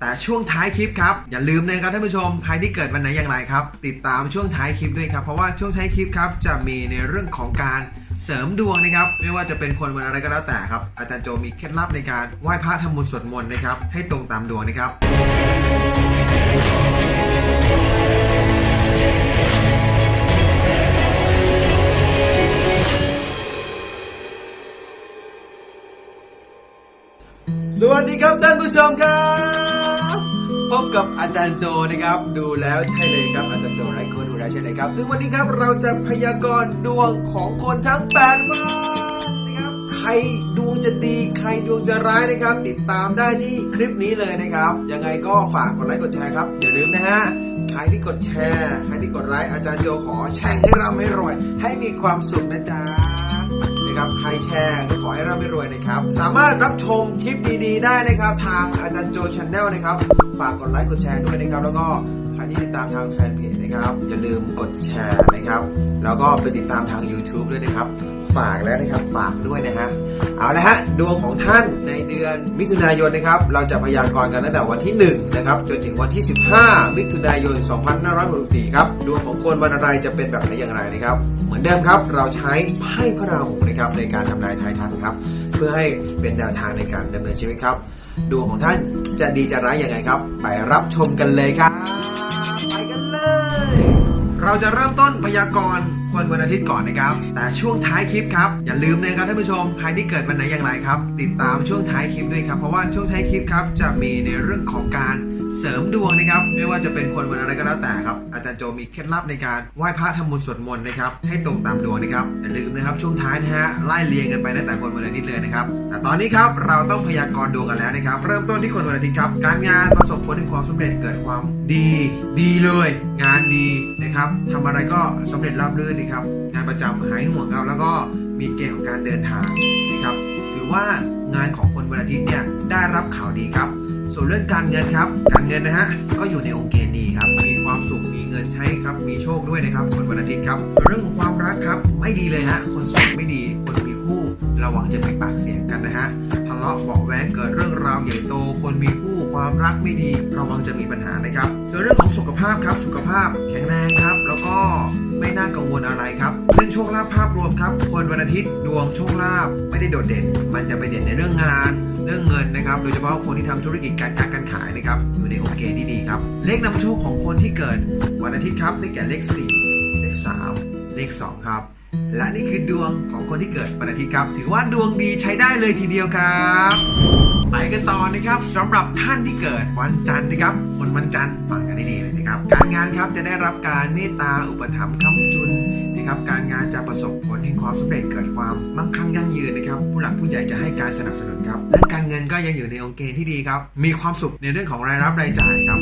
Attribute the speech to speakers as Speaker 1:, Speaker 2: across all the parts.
Speaker 1: แต่ช่วงท้ายคลิปครับ อย่าลืมนะครับท่านผู้ชมใครที่เกิดวันไหนอย่างไรครับ ติดตามช่วงท้ายคลิปด้วยครับ เพราะว่าช่วงท้ายคลิปครับจะมีในเรื่องของการเสริมดวงนะครับ ไม่ว่าจะเป็นคนวันอะไรก็แล้วแต่ครับ อาจารย์โจมีเคล็ดลับในการไหว้พระทำบุญสวดมนต์นะครับให้ตรงตามดวงนะครับ สวัสดีครับท่านผู้ชมครับพบ กับอาจารย์โจนะครับ ดูแล้วใช่เลยครับอาจารย์โจไร้คนดูแล้วใช่เลยครับ ซึ่งวันนี้ครับเราจะพยากรณ์ดวงของคนทั้ง8บ้านนะครับใครดวงจะดีใครดวงจะร้ายนะครับ ติดตามได้ที่คลิปนี้เลยนะครับ ยังไงก็ฝากกดไลค์กดแชร์ครับอย่าลืมนะฮะใครที่กดแชร์ใครที่กดไลค์อาจารย์โจขอแช่งให้ร่ำให้รวย ให้มีความสุขนะจ๊ะ นะครับ ใครแชร์ก็ขอให้ร่ำรวยนะครับ สามารถรับชมคลิปดีๆ ได้นะครับ ทางอาจารย์โจชาแนลนะครับ ฝากกดไลค์กดแชร์ด้วยนะครับ แล้วก็ใครที่ติดตามทางแฟนเพจนะครับอย่าลืมกดแชร์นะครับ แล้วก็ไปติดตามทาง YouTube ด้วยนะครับ ฝากแล้วนะครับฝากด้วยนะฮะเอาละฮะดวงของท่านในเดือนมิถุนายนนะครับ เราจะพยากรณ์กันตั้งแต่วันที่1นะครับจนถึงวันที่ 15 มิถุนายน 2564 ครับดวงของคนวันอะไรจะเป็นแบบไหนอย่างไรนะครับ เหมือนเดิมครับเราใช้ไพ่พระราหูนะครับในการทำนายทายทันครับ เพื่อให้เป็นแนวทางในการดำเนินชีวิตครับดวงของท่านจะดีจะร้ายยังไงครับ ไปรับชมกันเลยครับ ไปกันเลย เราจะเริ่มต้นพยากรณ์ คนวันอาทิตย์ก่อนนะครับ แต่ช่วงท้ายคลิปครับ อย่าลืมนะครับท่านผู้ชมใครที่เกิดวันไหนอย่างไรครับ ติดตามช่วงท้ายคลิปด้วยครับ เพราะว่าช่วงท้ายคลิปครับจะมีในเรื่องของการ เสริมดวงนะครับ ไม่ว่าจะเป็นคนวันอะไรก็แล้วแต่ครับ อาจารย์โจมีเคล็ดลับในการไหว้พระทำบุญสวดมนต์นะครับ ให้ตรงตามดวงนะครับอย่าลืมนะครับช่วงท้ายนะฮะไล่เรียงกันไปตั้งแต่คนวันอาทิตย์เลยนะครับแต่ตอนนี้ครับเราต้องพยากรณ์ดวงกันแล้วนะครับ เริ่มต้นที่คนวันอาทิตย์ครับ การงานประสบผลถึงความสำเร็จเกิดความดี ดีเลย งานดีนะครับทำอะไรก็สำเร็จราบรื่นนะครับงานประจำหายห่วงครับแล้วก็มีเกณฑ์ของการเดินทางนะครับ ถือว่างานของคนวันอาทิตย์เนี่ยได้รับข่าวดีครับ ส่วนเรื่องการเงินครับ การเงินนะฮะก็อยู่ในองค์เกณฑ์ดีครับ มีความสุขมีเงินใช้ครับ มีโชคด้วยนะครับคนวันอาทิตย์ครับเรื่องของความรักครับ ไม่ดีเลยฮะคนโสดไม่ดีคนมีคู่ ระวังจะมีปากเสียงกันนะฮะทะเลาะเบาะแว้งเกิดเรื่องราวใหญ่โต คนมีคู่ความรักไม่ดี ระวังจะมีปัญหานะครับ ส่วนเรื่องของสุขภาพครับสุขภาพแข็งแรงครับ แล้วก็ไม่น่ากังวลอะไรครับเรื่องโชคลาภภาพรวมครับ คนวันอาทิตย์ดวงโชคลาภไม่ได้โดดเด่น มันจะไปเด่นในเรื่องงาน เรื่องเงินนะครับ โดยเฉพาะคนที่ทำธุรกิจการค้าการขายนะครับอยู่ในองค์กณฑ์ที่ดีครับ เลขนำโชคของคนที่เกิดวันอาทิตย์ครับได้แก่เลข 4 เลข 3 เลข 2 ครับ และนี่คือดวงของคนที่เกิดวันอาทิตย์ครับ ถือว่าดวงดีใช้ได้เลยทีเดียวครับไปกันต่อนะครับสำหรับท่านที่เกิดวันจันทร์นะครับคนวันจันทร์ฟังกันให้ดีเลยนะครับ การงานครับจะได้รับการเมตตาอุปถัมภ์ค้ำจุน นะครับการงานจะประสบผลแห่งความสำเร็จเกิดความมั่งคั่งยั่งยืนนะครับผู้หลักผู้ใหญ่จะให้การสนับสนุนครับด้านการเงินก็ยังอยู่ในองค์เกณฑ์ที่ดีครับมีความสุขในเรื่องของรายรับรายจ่ายครับ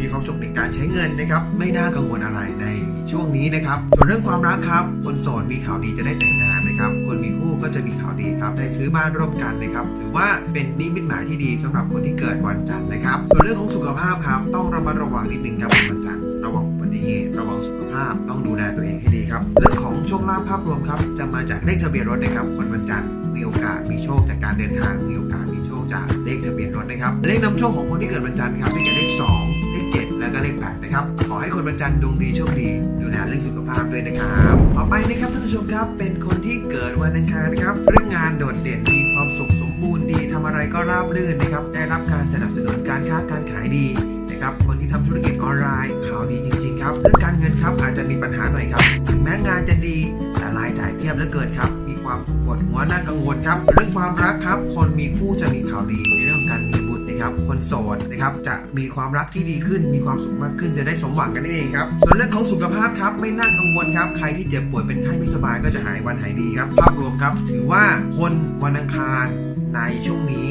Speaker 1: มีความสุขในการใช้เงินนะครับไม่น่ากังวลอะไรในช่วงนี้นะครับส่วนเรื่องความรักครับคนโสดมีข่าวดีจะได้แต่งงานนะครับคนมีคู่ก็จะมีข่าวดีครับได้ซื้อบ้านร่วมกันนะครับถือว่าเป็นนิมิตหมายที่ดีสำหรับคนที่เกิดวันจันทร์นะครับส่วนเรื่องของสุขภาพครับต้องระมัดระวังนิดนึงครับวันจันทร์ระวัง ติเหตุระวังสุขภาพต้องดูแลตัวเองให้ดีครับ เรื่องของโชคลาภภาพรวมครับ จะมาจากเลขทะเบียนรถนะครับคนวันจันทร์มีโอกาสมีโชคจากการเดินทางมีโอกาสมีโชคจากเลขทะเบียนรถนะครับเลขนำโชคของคนที่เกิดวันจันทร์ครับได้แก่เลขสองเลขเจ็ดแล้วก็เลขแปดนะครับขอให้คนวันจันทร์ดวงดีโชคดี ดูแลเรื่องสุขภาพด้วยนะครับต่อไปนะครับท่านผู้ชมครับเป็นคนที่เกิดวันอังคารนะครับเรื่องงานโดดเด่นมีความสุขสมบูรณ์ดีทำอะไรก็ราบรื่นนะครับได้รับการสนับสนุนการค้าการขายดีนะครับคนที่ทำธุรกิจออนไลน์ข่าวดีจริง ครับเรื่องการเงินครับอาจจะมีปัญหาหน่อยครับถึงแม้งานจะดีแต่รายจ่ายเพียบเหลือเกินครับ มีความปวดหัวน่ากังวลครับ เรื่องความรักครับ คนมีคู่จะมีข่าวดีในเรื่องของการมีบุตรนะครับคนโสดนะครับจะมีความรักที่ดีขึ้น มีความสุขมากขึ้นจะได้สมหวังกันนั่นเองครับส่วนเรื่องของสุขภาพครับไม่น่ากังวลครับใครที่เจ็บป่วยเป็นไข้ไม่สบายก็จะหายวันหายดีครับ ภาพรวมครับ ถือว่าคนวันอังคารในช่วงนี้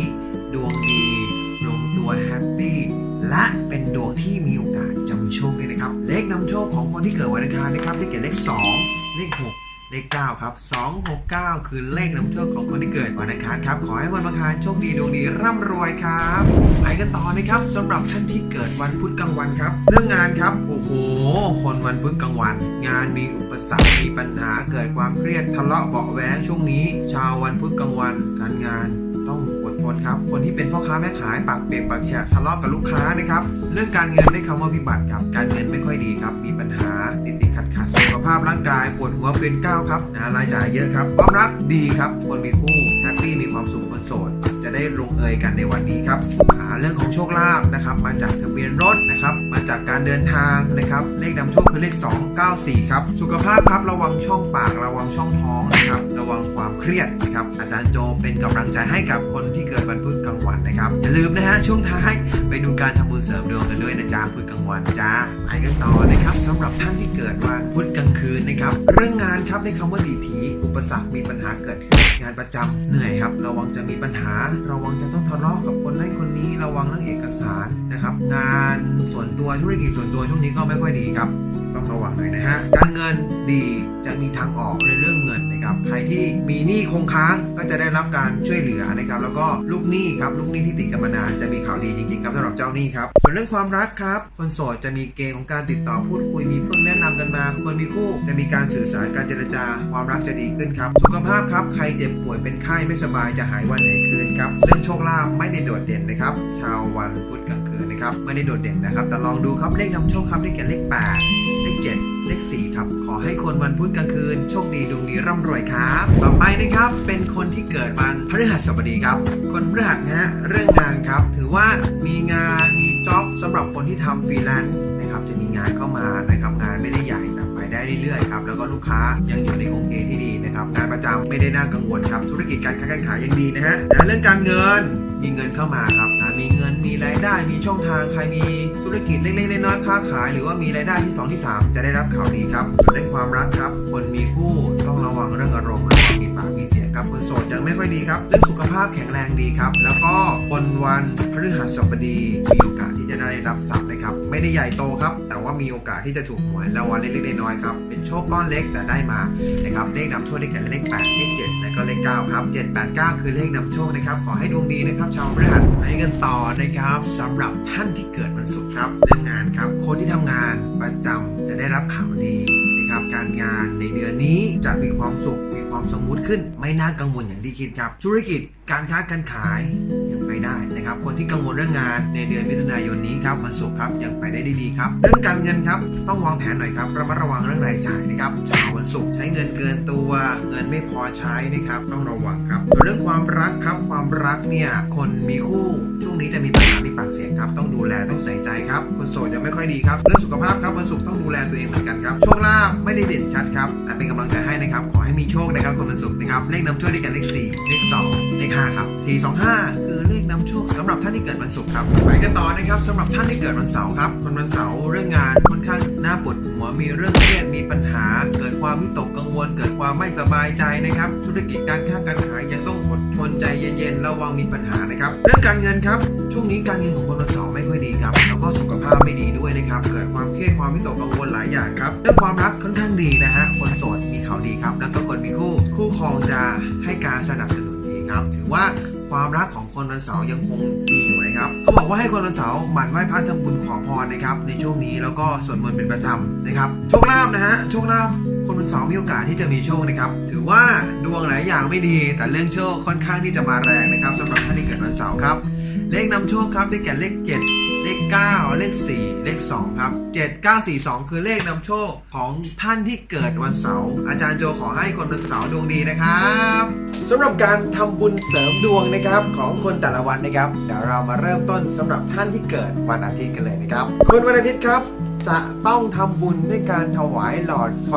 Speaker 1: ดวงดีลงตัวแฮปปี้และเป็นดวงที่มีโอกาส โชคด้วยนะครับ เลขนำโชคของคนที่เกิดวันอังคารนะครับได้แก่เลข 2 เลข 6 เลข9ครับ269 คือเลขนำโชคของคนที่เกิดวันอังคารครับ ขอให้วันอังคารโชคดีดวงดีร่ำรวยครับไปกันต่อนะครับสำหรับท่านที่เกิดวันพุธกลางวันครับ เรื่องงานครับโอ้โห คนวันพุธกลางวัน งานมีอุปสรรคมีปัญหาเกิดความเครียดทะเลาะเบาะแว้งช่วงนี้ ชาววันพุธกลางวัน การงานต้องอดทนครับ คนที่เป็นพ่อค้าแม่ขายปากเปียกปากแฉะทะเลาะกับลูกค้านะครับ เรื่องการเงินได้คำว่าวิบัติครับ การเงินไม่ค่อยดีครับ มีปัญหาติดติดขัดขัด ภาพร่างกายปวดหัวเป็นก้าวครับนะรายจ่ายเยอะครับความรักดีครับคนมีคู่แฮปปี้มีความสุขคนโสด ได้ลงเอยกันในวันนี้ครับเรื่องของโชคลาภนะครับ มาจากทะเบียนรถนะครับ มาจากการเดินทางนะครับ เลขนำโชคคือเลข 294 ครับ สุขภาพครับระวังช่องปากระวังช่องท้องนะครับ ระวังความเครียดนะครับ อาจารย์โจเป็นกำลังใจให้กับคนที่เกิดวันพุธกลางวันนะครับ อย่าลืมนะฮะช่วงท้ายไปดูการทำบุญเสริมดวงกันด้วยนะจ๊ะพุธกลางวันจ้าไปกันต่อนะครับสำหรับท่านที่เกิดวันพุธกลางคืนนะครับ เรื่องงานครับในคำว่าดีถีอุปสรรคมีปัญหาเกิดขึ้นงานประจำเหนื่อยครับ ระวังจะมีปัญหาระวังจะต้องทะเลาะกับคนนั้นคนนี้ระวังเรื่องเอกสารนะครับ งานส่วนตัวธุรกิจส่วนตัวช่วงนี้ก็ไม่ค่อยดีครับ ต้องระวังหน่อยนะฮะการเงินดีจะมีทางออกในเรื่องเงิน นะครับใครที่มีหนี้คงค้างก็จะได้รับการช่วยเหลือนะครับแล้วก็ลูกหนี้ครับลูกหนี้ที่ติดกันมานานจะมีข่าวดีจริงๆครับสำหรับเจ้าหนี้ครับส่วนเรื่องความรักครับคนโสดจะมีเกณฑ์ของการติดต่อพูดคุยมีเพื่อนแนะนำกันมาคนมีคู่จะมีการสื่อสารการเจรจา ความรักจะดีขึ้นครับสุขภาพครับใครเจ็บป่วยเป็นไข้ไม่สบายจะหายวันไหนคืนครับเรื่องโชคลาภไม่ได้โดดเด่นนะครับชาววันพุธกลางคืนนะครับไม่ได้โดดเด่นนะครับแต่ลองดูครับเลขนำโชคครับได้แก่เลขแปดเลข7 ข4ครับ ขอให้คนวันพุธกลางคืนโชคดีดวงดีร่ำรวยครับ ต่อไปนะครับเป็นคนที่เกิดวันพฤหัสบดีครับ คนพฤหัสนะฮะเรื่องงานครับ ถือว่ามีงานมีจ็อบสำหรับคนที่ทำฟรีแลนซ์นะครับจะมีงานเข้ามานะครับงานไม่ได้ใหญ่แต่ไปได้เรื่อยๆครับแล้วก็ลูกค้ายังอยู่ในโอเคที่ดีนะครับงานประจำไม่ได้น่ากังวลครับธุรกิจการค้าการขายยังดีนะฮะนะเรื่องการเงินมีเงินเข้ามาครับนะมีเงินมี รายได้มีช่องทางใครมีธุรกิจเล็กๆน้อยๆค้าขาย หรือว่ามีรายได้ที่สองที่สามจะได้รับข่าวดีครับส่วนเรื่องความรักครับ คนมีคู่ต้องระวังเรื่องอารมณ์ ระวังมีปากมีเสียงครับคนโสดยังไม่ค่อยดีครับเรื่องสุขภาพแข็งแรงดีครับ แล้วก็คนวันพฤหัสบดีมีโอกาสที่จะได้รับทรัพย์นะครับ ไม่ได้ใหญ่โตครับ แต่ว่ามีโอกาสที่จะถูกหวยรางวัลเล็กๆน้อยๆครับเป็นโชคก้อนเล็กแต่ได้มานะครับเลขนำโชคได้แก่เลข8เลข7และก็เลข9ครับ7 8 9 คือเลขนำโชคนะครับขอให้ดวงดีนะครับชาวพฤหัสไปกันต่อนะครับสำหรับท่านที่เกิดวันศุกร์ครับเรื่องงานครับคนที่ทำงานประจำจะได้รับข่าวดี ครับการงานในเดือนนี้จะมีความสุขมีความสมมุติขึ้น ไม่น่ากังวลอย่างที่คิดครับธุรกิจการค้าการขายยังไปได้นะครับ คนที่กังวลเรื่องงานในเดือนมิถุนายนนี้ครับวันศุกร์ครับยังไปได้ดีครับ เรื่องการเงินครับต้องวางแผนหน่อยครับระมัดระวังเรื่องรายจ่ายนะครับชาววันศุกร์ใช้เงินเกินตัว เงินไม่พอใช้นะครับต้องระวังครับส่วนเรื่องความรักครับความรักเนี่ยคนมีคู่ ช่วงนี้จะมีปัญหามีปากเสียงครับ ต้องดูแลต้องใส่ใจครับคนโสดยังไม่ค่อยดีครับเรื่องสุขภาพครับวันศุกร์ต้องดูแลตัวเองเหมือนกันครับโชคลาภไม่ได้เด่นชัดครับแต่เป็นกำลังใจให้นะครับขอให้มีโชคนะครับคนวันศุกร์นะครับเลขนำโชคด้วยกันเลข4เลข2เลข5ครับ425 คือเลขนำโชคสำหรับท่านที่เกิดวันศุกร์ครับไปกันต่อนะครับสำหรับท่านที่เกิดวันเสาร์ครับคนวันเสาร์เรื่องงานค่อนข้างน่าปวดหัวมีเรื่องเครียดมีปัญหา เกิดความวิตกกังวล เกิดความไม่สบายใจนะครับธุรกิจการค้าการขายยังต้อง คนใจเย็นๆ ระวังมีปัญหานะครับ เรื่องการเงินครับ ช่วงนี้การเงินของคนวันเสาร์ไม่ค่อยดีครับ แล้วก็สุขภาพไม่ดีด้วยนะครับ เกิดความเครียดความวิตกกังวลหลายอย่างครับ เรื่องความรักค่อนข้างดีนะฮะ คนโสดมีข่าวดีครับ แล้วก็คนมีคู่ คู่ครองจะให้การสนับสนุนดีครับ ถือว่า ความรักของคนวันเสาร์ยังคงดีอยู่นะครับเขาบอกว่าให้คนวันเสาร์หมั่นไหว้พระทำบุญขอพรนะครับ ในช่วงนี้แล้วก็สวดมนต์เป็นประจำนะครับโชคลาภนะฮะโชคลาภคนวันเสาร์มีโอกาสที่จะมีโชคนะครับ ถือว่าดวงหลายอย่างไม่ดี แต่เรื่องโชคค่อนข้างที่จะมาแรงนะครับสำหรับท่านที่เกิดวันเสาร์ครับ เลขนำโชคครับได้แก่เลข 7 9 เลข 4 เลข 2 ครับ 7 9 4 2 คือเลขนำโชคของท่านที่เกิดวันเสาร์อาจารย์โจขอให้คนวันเสาร์ดวงดีนะครับสำหรับการทำบุญเสริมดวงนะครับของคนแต่ละวันนะครับ เดี๋ยวเรามาเริ่มต้นสำหรับท่านที่เกิดวันอาทิตย์กันเลยนะครับ คนวันอาทิตย์ครับจะต้องทำบุญด้วยการถวายหลอดไฟ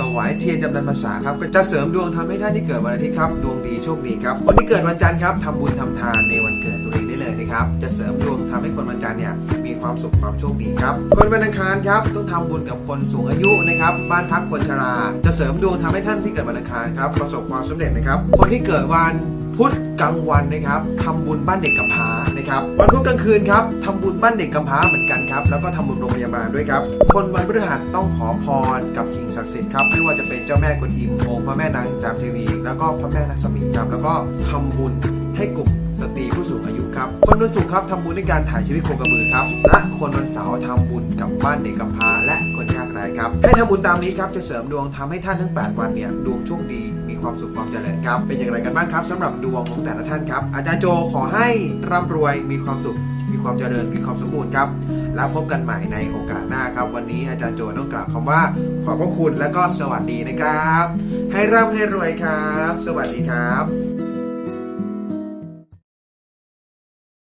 Speaker 1: ถวายเทียนจำนันภาษาครับจะเสริมดวงทำให้ท่านที่เกิดวันอาทิตย์ครับ ดวงดีโชคดีครับคนที่เกิดวันจันทร์ครับทำบุญทำทานในวันเกิดตัวเองได้เลย นะครับ จะเสริมดวงทำให้คนวันจันทร์เนี่ยมีความสุขความโชคดีครับ คนวันอังคารครับต้องทำบุญกับคนสูงอายุนะครับ บ้านพักคนชรา จะเสริมดวงทำให้ท่านที่เกิดวันอังคารครับประสบความสำเร็จนะครับ คนที่เกิดวันพุธกลางวันนะครับทำบุญบ้านเด็กกำพร้านะครับวันพุธกลางคืนครับทำบุญบ้านเด็กกำพร้าเหมือนกันครับแล้วก็ทำบุญโรงพยาบาลด้วยครับ คนวันพฤหัสต้องขอพรกับสิ่งศักดิ์สิทธิ์ครับไม่ว่าจะเป็นเจ้าแม่กวนอิมองค์พระแม่นางจามเทวี แล้วก็พระแม่ลักษมีครับแล้วก็ทำบุญให้กลุ่ม ตรีผู้สูงอายุครับ คนวันศุกร์ครับทำบุญด้วยการถ่ายชีวิตโคกระบือครับและคนวันเสาร์ทำบุญกับบ้านเด็กกำพร้าและคนยากไร้ครับ ให้ทำบุญตามนี้ครับจะเสริมดวงทำให้ท่านทั้ง 8 วันเนี่ยดวงโชคดีมีคความสุขความเจริญครับ เป็นอย่างไรกันบ้างครับสำหรับดวงของแต่ละท่านครับ อาจารย์โจขอให้ร่ำรวยมีความสุข มีความเจริญมีความสมบูรณ์ครับแล้วพบกันใหม่ในโอกาสหน้าครับ วันนี้อาจารย์โจต้องกล่าวคำว่า ขอบพระคุณและก็สวัสดีนะครับ ให้ร่ำให้รวยครับ สวัสดีครับ